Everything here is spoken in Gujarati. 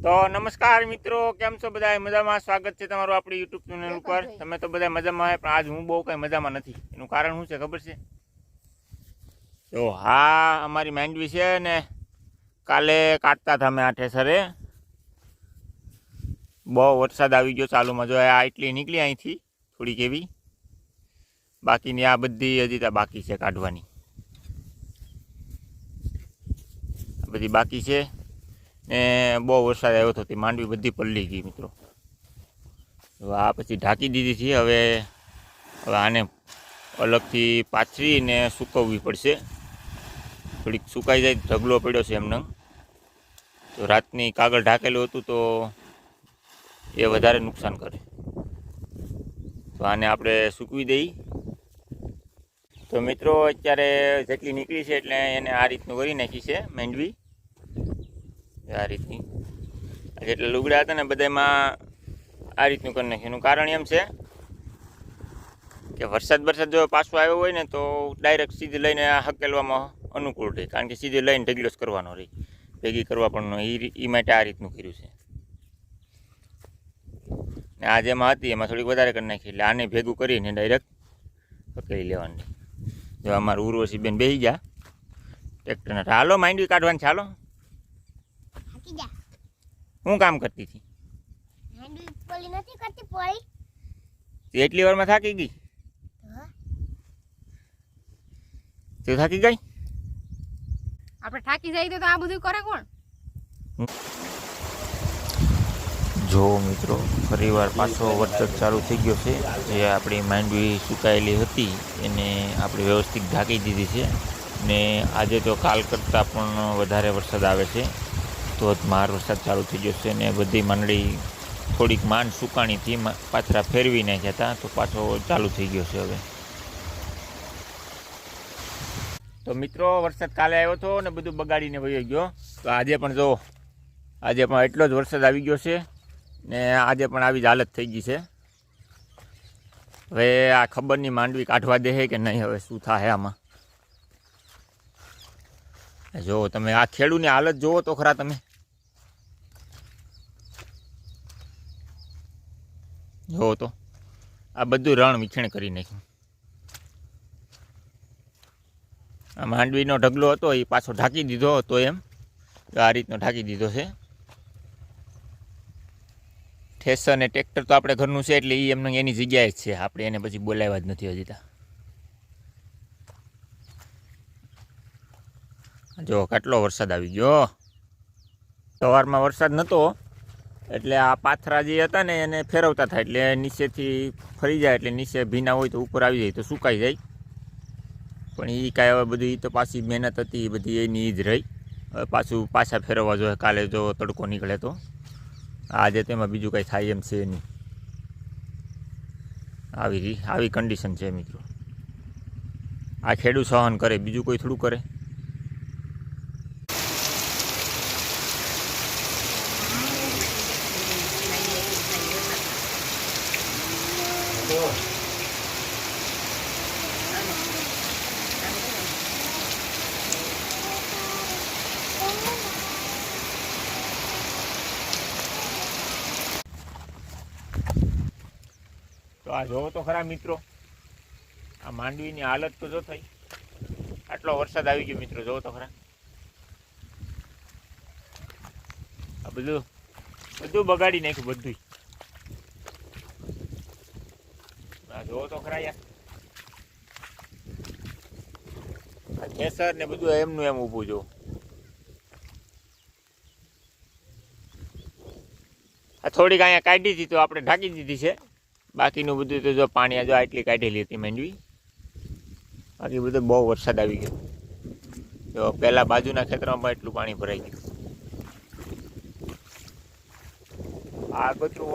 તો નમસ્કાર મિત્રો કેમ છો બધા મજામાં? સ્વાગત છે તમારું આપણી યુટ્યુબ ચેનલ ઉપર. તમે તો બધા મજામાં પણ આજ હું બહુ કંઈ મજામાં નથી. એનું કારણ શું છે ખબર છે? તો હા અમારી માંડવી છે ને કાલે કાઢતા હતા અમે આઠે સરે. બહુ વરસાદ આવી ગયો ચાલુમાં. જો આ એટલી નીકળી અહીંથી થોડીક એવી. બાકીની આ બધી હજી ત્યાં બાકી છે કાઢવાની. આ બધી બાકી છે. ને બહુ વરસાદ આવ્યો હતો તે માંડવી બધી પલળી ગઈ મિત્રો. આ પછી ઢાંકી દીધી છે, હવે હવે આને અલગથી પાથરીને સૂકવવી પડશે. થોડીક સુકાઈ જાય, ઢગલો પડ્યો છે એમને તો રાતની કાગળ ઢાંકેલું હતું તો એ વધારે નુકસાન કરે. તો આને આપણે સૂકવી દઈ. તો મિત્રો અત્યારે જેટલી નીકળી છે એટલે એને આ રીતનું કરી નાખી છે માંડવી. આ રીતની. જેટલા લુગડા હતા ને બધામાં આ રીતનું કરી નાખ્યું. કારણ એમ છે કે વરસાદ વરસાદ જો પાછો આવ્યો હોય ને તો ડાયરેક્ટ સીધી લઈને હકેલવામાં અનુકૂળ રહે. કારણ કે સીધી લઈને ઢગલો કરવાનો રહે. ભેગી કરવા પણ એ માટે આ રીતનું કર્યું છે. ને આ જેમાં હતી, એમાં થોડીક વધારે કરી નાખી. એટલે આને ભેગું કરીને ડાયરેક્ટ હકેલી લેવાની. જો અમારું ઉર્વશી બેન બેસી ગયા. ટ્રેક્ટરના હાલો, માંડવી કાઢવાની જા શું કામ કરતી હતી? નથી કરતી પોળી તે એટલી વારમાં થાકી ગઈ? હા. તું થાકી ગઈ? આપણે થાકી જાય તો આ બધું કરે કોણ? જો મિત્રો ફરીવાર પાછો વરસાદ ચાલુ થઈ ગયો છે. જે આપણી માંડવી સુકાયેલી હતી એને આપણે વ્યવસ્થિત ઢાંકી દીધી છે. ને આજે તો કાલ કરતાં પણ વધારે વરસાદ આવે છે. ધોધમાર વરસાદ ચાલુ થઈ છે ને બધી મંડળી થોડીક માંડ સુકાણીથી પાછળ ફેરવી નાખ્યા હતા, તો પાછો ચાલુ થઈ ગયો છે હવે. તો મિત્રો, વરસાદ કાલે આવ્યો હતો ને બધું બગાડીને વયો ગયો. તો આજે પણ જો, આજે પણ એટલો જ વરસાદ આવી ગયો છે ને આજે પણ આવી જ હાલત થઈ ગઈ છે. હવે આ ખબરની માંડવી કાઢવા દે કે નહીં, હવે શું થાય આમાં? જો, તમે આ ખેડૂની હાલત જુઓ તો ખરા તમે. જોવો તો. આ બધું રણ વિખેણ કરી નાખ્યું. આ માંડવીનો ઢગલો હતો, એ પાછો ઢાંકી દીધો હતો એમ. આ રીતનો ઢાંકી દીધો છે. ઠેસર ને ટ્રેક્ટર તો આપણે ઘરનું છે એટલે એ એમને એની જગ્યાએ જ છે. આપણે એને પછી બોલાવ્યા જ નથી હજી જો કેટલો વરસાદ આવી ગયો. સવારમાં વરસાદ નહોતો એટલે આ પાથરા જે હતા ને એને ફેરવતા થાય એટલે નીચેથી ફરી જાય એટલે નીચે ભીના હોય તો ઉપર આવી જાય તો સુકાઈ જાય. પણ એ કાંઈ હવે બધું તો પાછી મહેનત હતી એ બધી એની જ રહી. હવે પાછું પાછા ફેરવવા જોઈએ, કાલે જો તડકો નીકળે તો. આજે તેમાં બીજું કાંઈ થાય એમ છે નહીં. આવી આવી કન્ડિશન છે મિત્રો. આ ખેડૂત સહન કરે, બીજું કોઈ થોડું કરે. તો આ જોવો તો ખરા મિત્રો. આ માંડવીની હાલત તો જો થઈ. આટલો વરસાદ આવી ગયો મિત્રો, જોવો તો ખરા. આ બધું બધું બગાડી નાખ્યું બધું તો ખરા આ ને બધું એમનું એમ ઊભું જો. આ થોડીક અહીંયા કાઢી હતી તો આપણે ઢાંકી દીધી છે. બાકીનું બધું તો જો પાણી જો આટલી કાઢેલી હતી માંડવી. બાકી બધું બહુ વરસાદ આવી ગયો. જો પહેલાં બાજુના ખેતરમાં પણ એટલું પાણી ભરાઈ ગયું. આ બધું